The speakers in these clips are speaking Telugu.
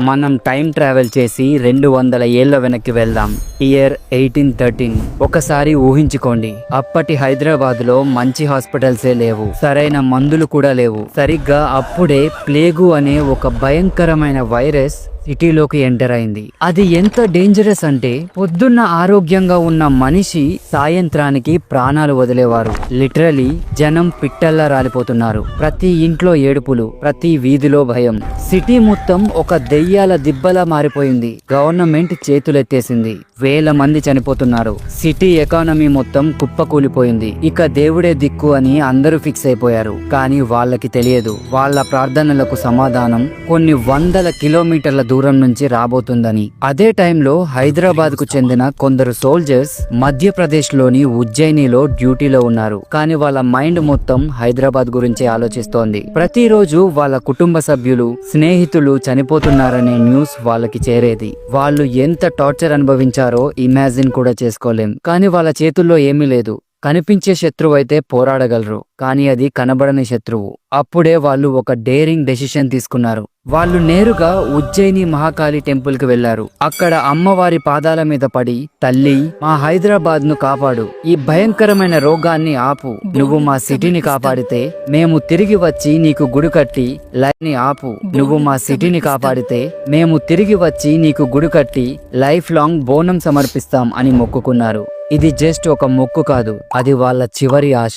మనం టైం ట్రావెల్ చేసి రెండు వందల ఏళ్ళ వెనక్కి వెళ్దాం. Year eighteen thirteen. ఒకసారి ఊహించుకోండి. అప్పటి హైదరాబాద్లో మంచి హాస్పిటల్సే లేవు. సరైన మందులు కూడా లేవు. సరిగ్గా అప్పుడే ప్లేగు అనే ఒక భయంకరమైన వైరస్ సిటీలోకి ఎంటర్ అయింది. అది ఎంత డేంజరస్ అంటే పొద్దున్న ఆరోగ్యంగా ఉన్న మనిషి సాయంత్రానికి ప్రాణాలు వదిలేవారు. లిటరలీ జనం పిట్టల్లా రాలిపోతున్నారు. ప్రతి ఇంట్లో ఏడుపులు ప్రతి వీధిలో భయం. సిటీ మొత్తం ఒక దెయ్యాల దిబ్బలా మారిపోయింది. గవర్నమెంట్ చేతులెత్తేసింది. వేల మంది చనిపోతున్నారు. సిటీ ఎకానమీ మొత్తం కుప్పకూలిపోయింది. ఇక దేవుడే దిక్కు అని అందరూ ఫిక్స్ అయిపోయారు. కానీ వాళ్ళకి తెలియదు. వాళ్ళ ప్రార్థనలకు సమాధానం కొన్ని వందల కిలోమీటర్ల దూరం నుంచి రాబోతుందని. అదే టైంలో హైదరాబాద్కు చెందిన కొందరు సోల్జర్స్ మధ్యప్రదేశ్లోని ఉజ్జయినిలో డ్యూటీలో ఉన్నారు. కానీ వాళ్ళ మైండ్ మొత్తం హైదరాబాద్ గురించి ఆలోచిస్తోంది. ప్రతిరోజు వాళ్ళ కుటుంబ సభ్యులు స్నేహితులు చనిపోతున్నారనే న్యూస్ వాళ్ళకి చేరేది. వాళ్ళు ఎంత టార్చర్ అనుభవించారో ఇమాజిన్ కూడా చేసుకోలేం. కానీ వాళ్ళ చేతుల్లో ఏమీ లేదు. కనిపించే శత్రువు అయితే పోరాడగలరు కానీ అది కనబడని శత్రువు. అప్పుడే వాళ్ళు ఒక డేరింగ్ డెసిషన్ తీసుకున్నారు. వాళ్ళు నేరుగా ఉజ్జయిని మహాకాళి టెంపుల్కి వెళ్ళారు అక్కడ అమ్మవారి పాదాల మీద పడి తల్లి మా హైదరాబాద్ను కాపాడు. ఈ భయంకరమైన రోగాన్ని ఆపు. నువ్వు మా సిటీని కాపాడితే మేము తిరిగి వచ్చి నీకు గుడి కట్టి లైఫ్ ఆపు. నువ్వు మా సిటీని కాపాడితే మేము తిరిగి వచ్చి నీకు గుడి కట్టి లైఫ్ లాంగ్ బోనం సమర్పిస్తాం అని మొక్కుకున్నారు. ఇది జస్ట్ ఒక మొక్కు కాదు అది వాళ్ళ చివరి ఆశ.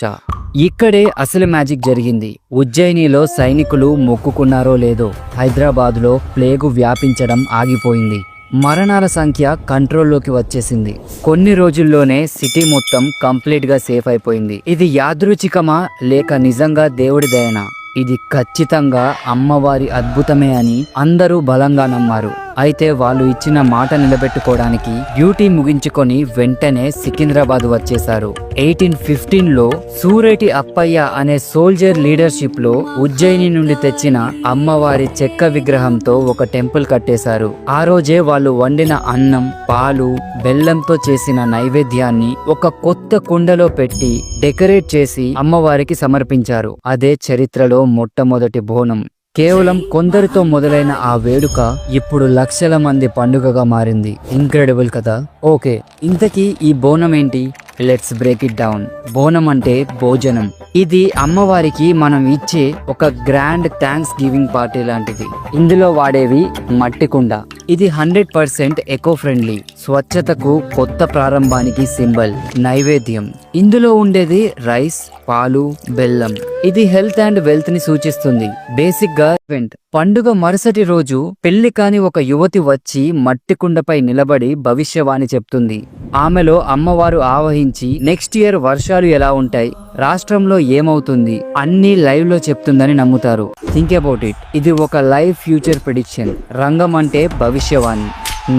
ఇక్కడే అసలు మ్యాజిక్ జరిగింది. ఉజ్జయినిలో సైనికులు మొక్కుకున్నారో లేదో హైదరాబాద్లో ప్లేగు వ్యాపించడం ఆగిపోయింది. మరణాల సంఖ్య కంట్రోల్లోకి వచ్చేసింది. కొన్ని రోజుల్లోనే సిటీ మొత్తం కంప్లీట్గా సేఫ్ అయిపోయింది. ఇది యాదృచ్ఛికమా లేక నిజంగా దేవుడి దయనా? ఇది ఖచ్చితంగా అమ్మవారి అద్భుతమే అని అందరూ బలంగా నమ్మారు. అయితే వాళ్ళు ఇచ్చిన మాట నిలబెట్టుకోవడానికి డ్యూటీ ముగించుకొని వెంటనే సికింద్రాబాద్ వచ్చేశారు. ఎయిటీన్ ఫిఫ్టీన్లో సూరేటి అప్పయ్య అనే సోల్జర్ లీడర్షిప్లో ఉజ్జయిని నుండి తెచ్చిన అమ్మవారి చెక్క విగ్రహంతో ఒక టెంపుల్ కట్టేశారు. ఆ రోజే వాళ్ళు వండిన అన్నం పాలు బెల్లంతో చేసిన నైవేద్యాన్ని ఒక కొత్త కుండలో పెట్టి డెకరేట్ చేసి అమ్మవారికి సమర్పించారు. అదే చరిత్రలో మొట్టమొదటి బోనం. కేవలం కొందరితో మొదలైన ఆ వేడుక ఇప్పుడు లక్షల మంది పండుగగా మారింది. ఇంక్రెడిబుల్ కదా? ఓకే ఇంతకీ ఈ బోనం ఏంటి లెట్స్ బ్రేక్ ఇట్ డౌన్ బోనం అంటే భోజనం. ఇది అమ్మవారికి మనం ఇచ్చే ఒక గ్రాండ్ థ్యాంక్స్ గివింగ్ పార్టీ లాంటిది. ఇందులో వాడేవి మట్టి కుండ. ఇది హండ్రెడ్ పర్సెంట్ ఎకో ఫ్రెండ్లీ స్వచ్ఛతకు కొత్త ప్రారంభానికి సింబల్ నైవేద్యం. ఇందులో ఉండేది రైస్ పాలు బెల్లం. ఇది హెల్త్ అండ్ వెల్త్ని సూచిస్తుంది. బేసిక్గా ఈవెంట్. పండుగ మరుసటి రోజు పెళ్ళి కాని ఒక యువతి వచ్చి మట్టి కుండపై నిలబడి భవిష్యవాణి చెప్తుంది. ఆమెలో అమ్మవారు ఆవహించి నెక్స్ట్ ఇయర్ వర్షాలు ఎలా ఉంటాయి? రాష్ట్రంలో ఏమవుతుంది? అన్ని లైవ్లో చెప్తుందని నమ్ముతారు. Think about it. ఇది ఒక లైవ్ ఫ్యూచర్ ప్రిడిక్షన్. రంగం అంటే భవిష్యవాణి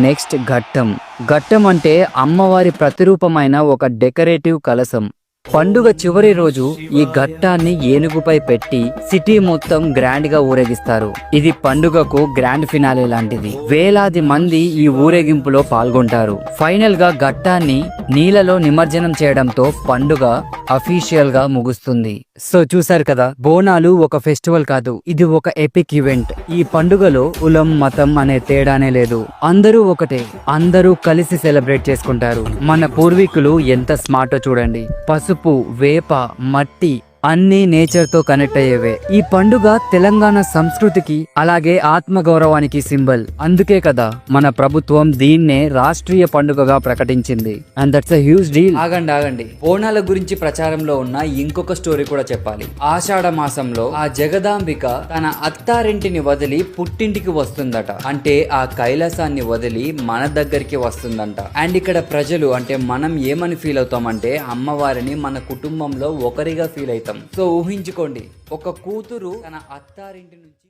నెక్స్ట్ ఘట్టం. ఘట్టం అంటే అమ్మవారి ప్రతిరూపమైన ఒక డెకరేటివ్ కలసం పండుగ చివరి రోజు ఈ ఘట్టాన్ని ఏనుగుపై పెట్టి సిటీ మొత్తం గ్రాండ్గా ఊరేగిస్తారు. ఇది పండుగకు గ్రాండ్ ఫినాలే లాంటిది. వేలాది మంది ఈ ఊరేగింపులో పాల్గొంటారు. ఫైనల్గా ఘట్టాన్ని నీళ్ళలో నిమజ్జనం చేయడంతో పండుగ అఫీషియల్గా ముగుస్తుంది. సో చూసారు కదా బోనాలు ఒక ఫెస్టివల్ కాదు. ఇది ఒక ఎపిక్ ఈవెంట్. ఈ పండుగలో కులం మతం అనే తేడానే లేదు. అందరూ ఒకటే. అందరూ కలిసి సెలబ్రేట్ చేసుకుంటారు. మన పూర్వీకులు ఎంత స్మార్టో చూడండి. పసుపు వేప మట్టి అన్ని నేచర్తో కనెక్ట్ అయ్యేవే. ఈ పండుగ తెలంగాణ సంస్కృతికి అలాగే ఆత్మ గౌరవానికి సింబల్. అందుకే కదా మన ప్రభుత్వం దీన్నే రాష్ట్రీయ పండుగగా ప్రకటించింది. And that's a huge deal ఆగండి ఆగండి. బోనాల గురించి ప్రచారంలో ఉన్న ఇంకొక స్టోరీ కూడా చెప్పాలి. ఆషాఢ మాసంలో ఆ జగదాంబిక తన అత్తారింటిని వదిలి పుట్టింటికి వస్తుందట. అంటే ఆ కైలాసాన్ని వదిలి మన దగ్గరికి వస్తుందంట. అండ్ ఇక్కడ ప్రజలు అంటే మనం ఏమని ఫీల్ అవుతామంటే అమ్మవారిని మన కుటుంబంలో ఒకరిగా ఫీల్ అవుతాం. సో ఊహించుకోండి. ఒక కూతురు తన అత్తారింటి నుంచి